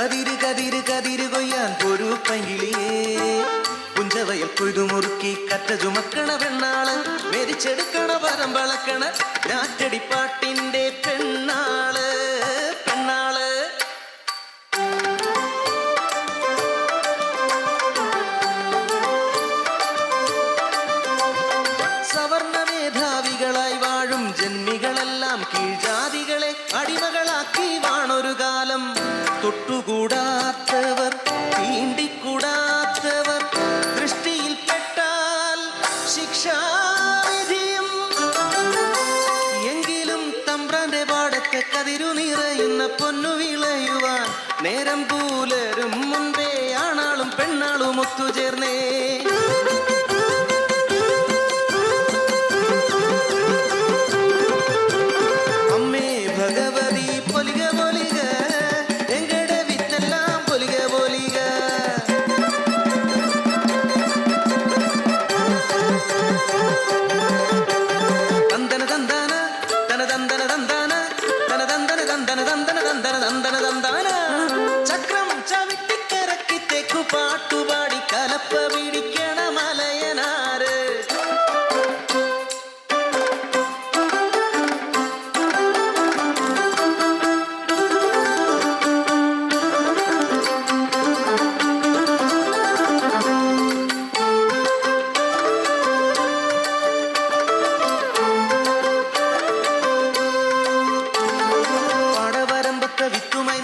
കതിര് കതിര് കതിര് കൊയ്യാൻ ഒരു കുഞ്ചവയൽ പുഞ്ചവയൽ കൊയ്തു മുറുക്കി കറ്റ ചുമക്കണ പെണ്ണാൾ. മെരിച്ചെടുക്കണ പരം വളക്കണ രാറ്റടിപ്പാട്ടിന്റെ പെണ്ണാൾ തൊട്ടുകൂടാത്തവർ തീണ്ടിക്കൂടാത്തവർ ദൃഷ്ടിയിൽപ്പെട്ടാൽ ശിക്ഷാവിധിയും. എങ്കിലും തമ്പ്രാന്റെ പാടത്തെ കതിരു നിറയുന്ന പൊന്നു വിളയുവാൻ നേരം പൂലരും മുൻപേ ആണാളും പെണ്ണാളും ഒത്തുചേർന്നേ. ನಂದನ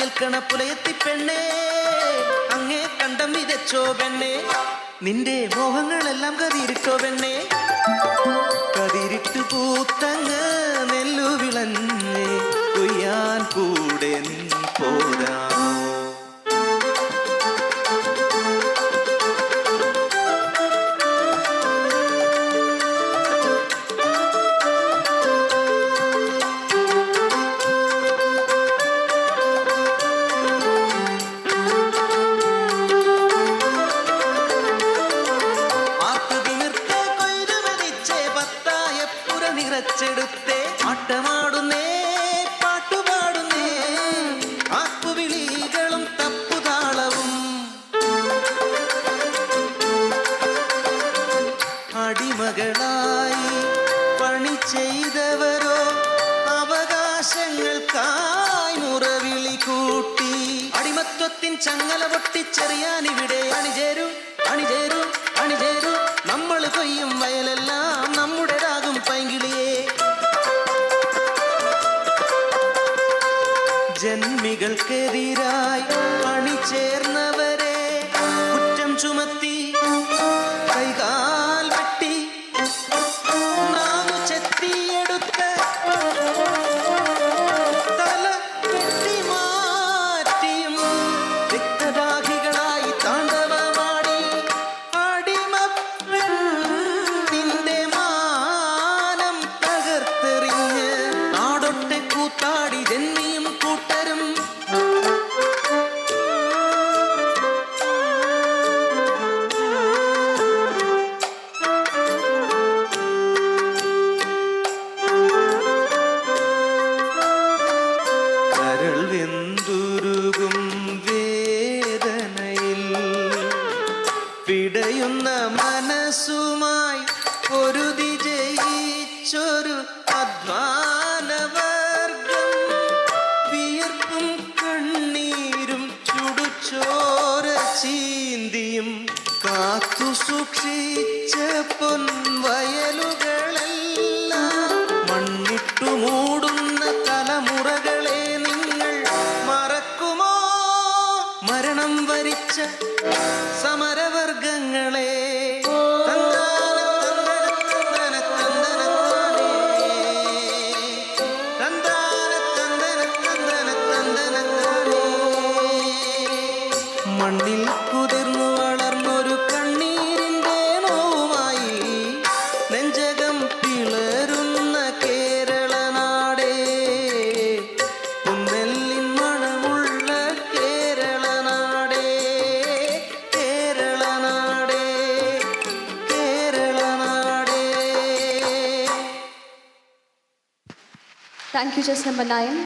നിൽക്കണ പുലയത്തി പെണ്ണേ അങ്ങേ കണ്ടം വിതച്ചോ പെണ്ണേ. നിന്റെ മോഹങ്ങളെല്ലാം കതിരിട്ടോ പെണ്ണേ. കതിരിട്ടു പൂത്തങ്ങ് നെല്ലു വിളഞ്ഞ് കൊയ്യാൻ കൂടെ നീ അടിമകളായി പണി ചെയ്തവരോ? അവകാശങ്ങൾക്കായി മുറവിളി കൂട്ടി. അടിമത്വത്തിൻ ചങ്ങല പൊട്ടിച്ചെറിയാൻ ഇവിടെ അണിചേരൂ അണിചേരൂ അണിചേരൂ. നമ്മൾ കൊയ്യും വയലെല്ലാം നമ്മുടേതാകും പൈങ്കിളിയെ. ജന്മികൾക്കെതിരായി അണിചേർന്നവരെ കുറ്റം ചുമത്തി ചുടുചോര ചീന്തിയും കാത്തു സൂക്ഷിച്ച പൊൻവയലുകളെല്ലാം മണ്ണിട്ടു മൂടുന്ന തലമുറകളെ നിങ്ങൾ മറക്കുമോ? മരണം വരിച്ച സമരവർഗങ്ങളെ മണ്ണിൽ കുതിർന്നു വളർന്നൊരു കണ്ണീരിന്റെ നോവുമായി നെഞ്ചകം പിളരുന്ന കേരള നാടേ. മണമുള്ള കേരള നാടേ. കേരള നാടേ. കേരള നാടേ. Thank you, just number nine.